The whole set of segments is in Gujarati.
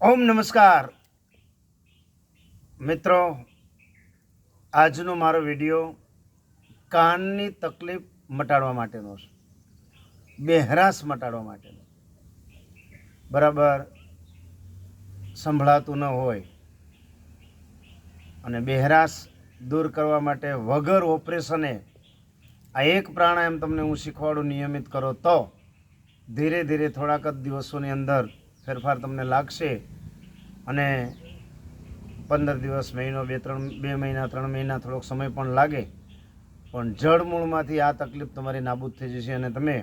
ઓમ નમસ્કાર. મિત્રો, આજનો મારો વીડિયો કાનની તકલીફ મટાડવા માટેનો છે. બહેરાશ મટાડવા માટેનો. બરાબર? સંભળાતું ન હોય. અને બહેરાશ દૂર કરવા માટે વગર ઓપરેશને આ એક પ્રાણાયામ તમને હું શીખવાડું નિયમિત કરો તો ધીરે ધીરે થોડાક જ દિવસોની અંદર ફેરફાર તમને લાગશે અને પંદર દિવસ, મહિનો, બે, ત્રણ, બે મહિના, ત્રણ મહિના થોડોક સમય પણ લાગે. પણ જળમૂળમાંથી આ તકલીફ તમારી નાબૂદ થઈ જશે અને તમે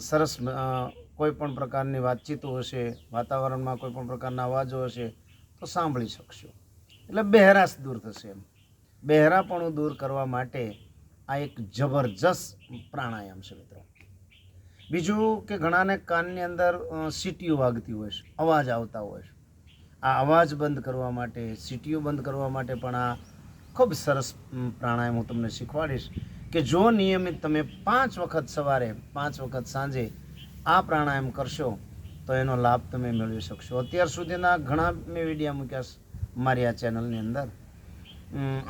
સરસ કોઈ પણ પ્રકારની વાતચીતો હશે, વાતાવરણમાં કોઈ પણ પ્રકારના અવાજો હશે, તો સાંભળી શકશો. એટલે બહેરાશ દૂર થશે એમ. બહેરાપણું દૂર કરવા માટે આ એક જબરજસ્ત પ્રાણાયામ છે મિત્રો. બીજું કે ઘણાને કાનની અંદર સીટીઓ વાગતી હોય છે, અવાજ આવતા હોય છે. આ અવાજ બંધ કરવા માટે, સીટીઓ બંધ કરવા માટે પણ આ ખૂબ સરસ પ્રાણાયામ હું તમને શીખવાડીશ કે જો નિયમિત તમે પાંચ વખત સવારે, પાંચ વખત સાંજે આ પ્રાણાયામ કરશો, તો એનો લાભ તમે મેળવી શકશો. અત્યાર સુધીના ઘણા મેં વિડીયા મૂક્યા મારી આ ચેનલની અંદર.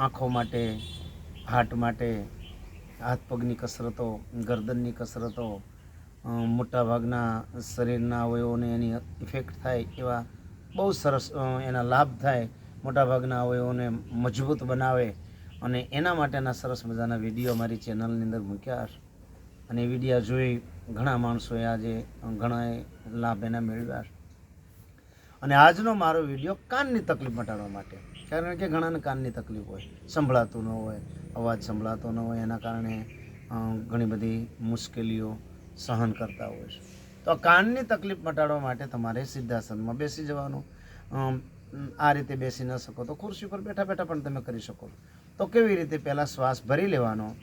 આંખો માટે હાર્ટ માટે, હાથ પગની કસરતો, ગરદનની કસરતો મોટાભાગના શરીરના અવયવોને એની ઇફેક્ટ થાય એવા બહુ સરસ એના લાભ થાય, મોટાભાગના અવયવોને મજબૂત બનાવે. અને એના માટેના સરસ મજાના વીડિયો મારી ચેનલની અંદર મૂક્યા હશે અને એ વિડીયા જોઈ ઘણા માણસોએ આજે ઘણા લાભ એના મેળવ્યા અને આજનો મારો વીડિયો કાનની તકલીફ મટાડવા માટે. કારણ કે ઘણાને કાનની તકલીફ હોય, સંભળાતું ન હોય, અવાજ સંભળાતો ન હોય, એના કારણે ઘણી બધી મુશ્કેલીઓ સહન કરતા હોય છે. તો કાનની તકલીફ મટાડવા માટે તમારે સિદ્ધાસનમાં બેસી જવાનું. આ રીતે બેસી ન શકો તો ખુરશી પર બેઠા બેઠા પણ તમે કરી શકો. તો કેવી રીતે પહેલાં શ્વાસ ભરી લેવાનો?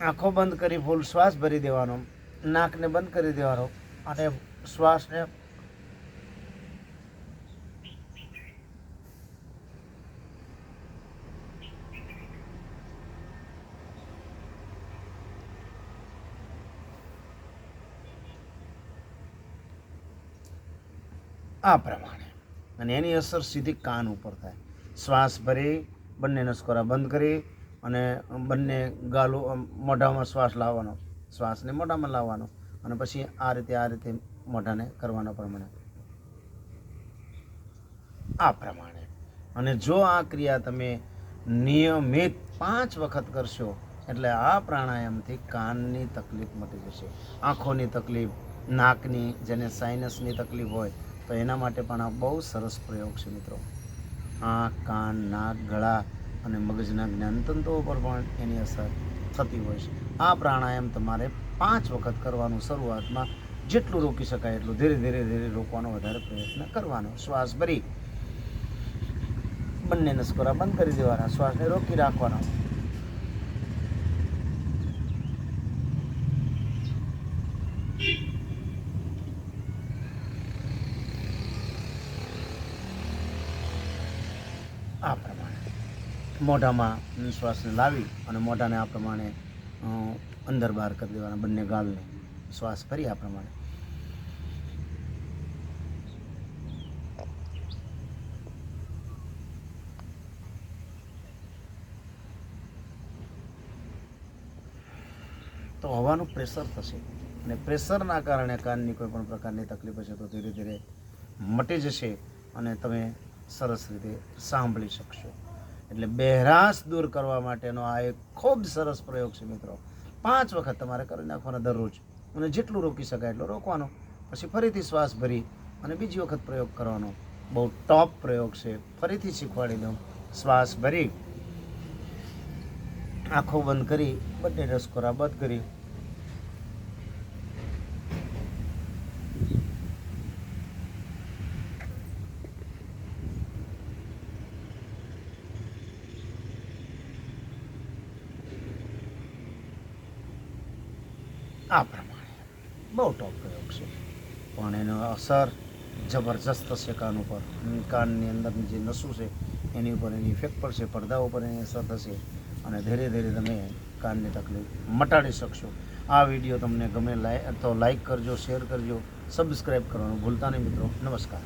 આંખો બંધ કરી ફૂલ શ્વાસ ભરી દેવાનો. નાકને બંધ કરી દેવાનો. અને શ્વાસને આ પ્રમાણે. અને એની અસર સીધી કાન ઉપર થાય. શ્વાસ ભરી, બંને નસકોરા બંધ કરી અને બંને ગાલો મોઢામાં શ્વાસ લાવવાનો, શ્વાસને મોઢામાં લાવવાનો અને પછી આ રીતે આ રીતે મોઢાને કરવાનો પ્રમાણે. આ પ્રમાણે. અને જો આ ક્રિયા તમે નિયમિત પાંચ વખત કરશો, એટલે આ પ્રાણાયામથી કાનની તકલીફ મટી જશે. આંખોની તકલીફ, નાકની, જેને સાઇનસની તકલીફ હોય તો એના માટે પણ આ બહુ સરસ પ્રયોગ છે મિત્રો. આંખ, કાન, નાક, ગળા અને મગજના જ્ઞાનતંતુઓ પર પણ એની અસર થતી હોય છે. આ પ્રાણાયામ તમારે પાંચ વખત કરવાનું શરૂઆતમાં જેટલું રોકી શકાય એટલું ધીરે ધીરે ધીરે રોકવાનો વધારે પ્રયત્ન કરવાનો. શ્વાસ ભરી. બંને નસકોરા બંધ કરી દેવાના. શ્વાસને રોકી રાખવાનો આ પ્રમાણે મોઢામાં શ્વાસને લાવી અને મોઢાને આ પ્રમાણે અંદર બહાર કરી દેવાના બંને ગાલને. શ્વાસ ભરી આ પ્રમાણે. તો હવાનું પ્રેશર થશે. અને પ્રેશરના કારણે કાનની કોઈ પણ પ્રકારની તકલીફ હશે તો ધીરે ધીરે મટી જશે અને તમે સરસ રીતે સાંભળી શકશો. એટલે બહેરાશ દૂર કરવા માટેનો આ એક ખૂબ સરસ પ્રયોગ છે મિત્રો. પાંચ વખત તમારે કરી નાખવાનો દરરોજ. અને જેટલું રોકી શકાય એટલું રોકવાનો. પછી ફરીથી શ્વાસ ભરી અને બીજી વખત પ્રયોગ કરવાનો. બહુ ટોપ પ્રયોગ છે. ફરીથી શીખવાડી દઉં. શ્વાસ ભરી. આંખો બંધ કરી બંને રસકોરા બંધ કરી. આ પ્રમાણે. બહુ ટોપ પ્રયોગ છે. પણ એનો અસર જબરજસ્ત છે કાન ઉપર. કાનની અંદરની જે નસું છે, એની ઉપર એની ઇફેક્ટ પડશે પડદા ઉપર એની અસર થશે. અને ધીરે ધીરે તમે કાનની તકલીફ મટાડી શકશો. આ વીડિયો તમને ગમે લાય તો લાઈક કરજો શેર કરજો સબસ્ક્રાઈબ કરવાનું ભૂલતા નહીં મિત્રો. નમસ્કાર.